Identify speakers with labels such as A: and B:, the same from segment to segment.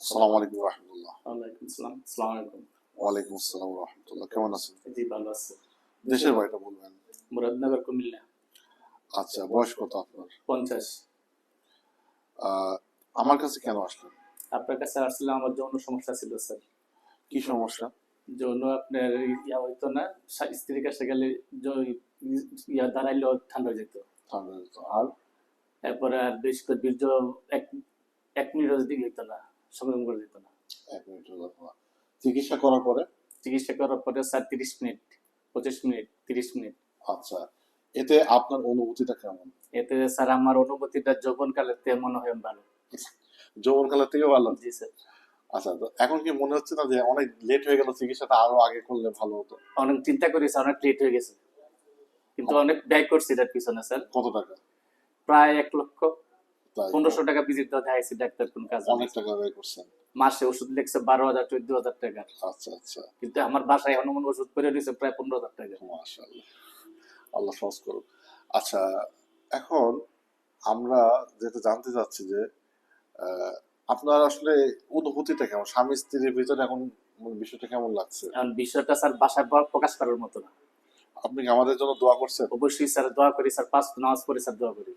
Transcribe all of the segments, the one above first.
A: আসসালামু আলাইকুম রহমতুল্লাহ
B: ওয়ালাইকুম আসসালাম আসসালামু আলাইকুম
A: ওয়ালাইকুম আসসালাম রহমতুল্লাহ কেমন আছেন
B: জি ভালো আছে
A: দেশের বাড়িটা বলবেন
B: মুরাদনগর কুমিল্লা
A: আচ্ছা বয়স কত আপনার
B: পঞ্চাশ
A: আমার কাছে কেন আসলেন
B: আপনার কাছে আসলে আমার যৌন সমস্যা ছিল স্যার
A: কি সমস্যা
B: যৌন আপনার ইয়া হইতো না স্ত্রীর কাছে গেলে য- ইয়া দাঁড়াইলেও ঠান্ডা যেত
A: ঠান্ডা যেত। আর
B: এরপরে আর বেশি বীর্য এক এক মিনিট দিকে হইতো না সংগ্রাম করে দিত না।
A: এক চিকিৎসা করার পরে?
B: চিকিৎসা করার পরে স্যার তিরিশ মিনিট পঁচিশ মিনিট তিরিশ মিনিট।
A: আচ্ছা এতে আপনার অনুভূতিটা কেমন?
B: এতে স্যার আমার অনুভূতিটা যৌবনকালের থেকে মনে হয় ভালো।
A: যৌবনকালের থেকে ভালো?
B: জি স্যার।
A: আচ্ছা তো এখন কি মনে হচ্ছে না যে অনেক লেট হয়ে গেল চিকিৎসাটা আরও আগে করলে ভালো হতো?
B: অনেক চিন্তা করেছি অনেক লেট হয়ে গেছে। কিন্তু অনেক ব্যয় করছি এটার পিছনে স্যার।
A: কত টাকা?
B: প্রায় এক লক্ষ। পনেরোশো টাকা ভিজিট দেওয়া দেখাইছি ডাক্তার কোন কাজ
A: অনেক টাকা ব্যয় করছেন।
B: মাসে ওষুধ লিখছে বারো হাজার চোদ্দ হাজার টাকা।
A: আচ্ছা আচ্ছা।
B: কিন্তু আমার বাসায় হনুমান ওষুধ করে দিয়েছে প্রায় পনেরো হাজার টাকা।
A: আল্লাহ সহজ করুক। আচ্ছা এখন আমরা যেটা জানতে চাচ্ছি যে আপনার আসলে অনুভূতিটা কেমন? স্বামী স্ত্রীর ভিতরে এখন বিষয়টা কেমন লাগছে?
B: এখন বিষয়টা স্যার বাসায় প্রকাশ করার মতো না।
A: আপনি আমাদের জন্য দোয়া করছেন?
B: অবশ্যই স্যার দোয়া করি স্যার পাঁচ নামাজ পড়ে স্যার দোয়া করি।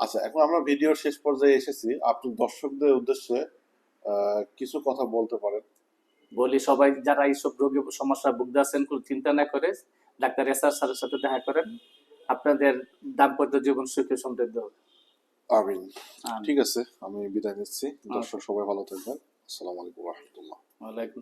A: আচ্ছা এখন আমরা ভিডিওর শেষ পর্যায়ে এসেছি। আপনি দর্শকদের উদ্দেশ্যে কিছু কথা বলতে পারেন।
B: বলি সবাই যারা এইসব রোগী সমস্যা ভুগতে আছেন কোনো চিন্তা না করে ডাক্তার এসার স্যারের সাথে দেখা করেন। আপনাদের দাম্পত্য জীবন সুখে সমৃদ্ধ হবে
A: আমিন।
B: আমিন।
A: ঠিক আছে আমি বিদায় নিচ্ছি। দর্শক সবাই ভালো থাকবেন। আসসালামু আলাইকুম রহমতুল্লাহ।
B: ওয়ালাইকুম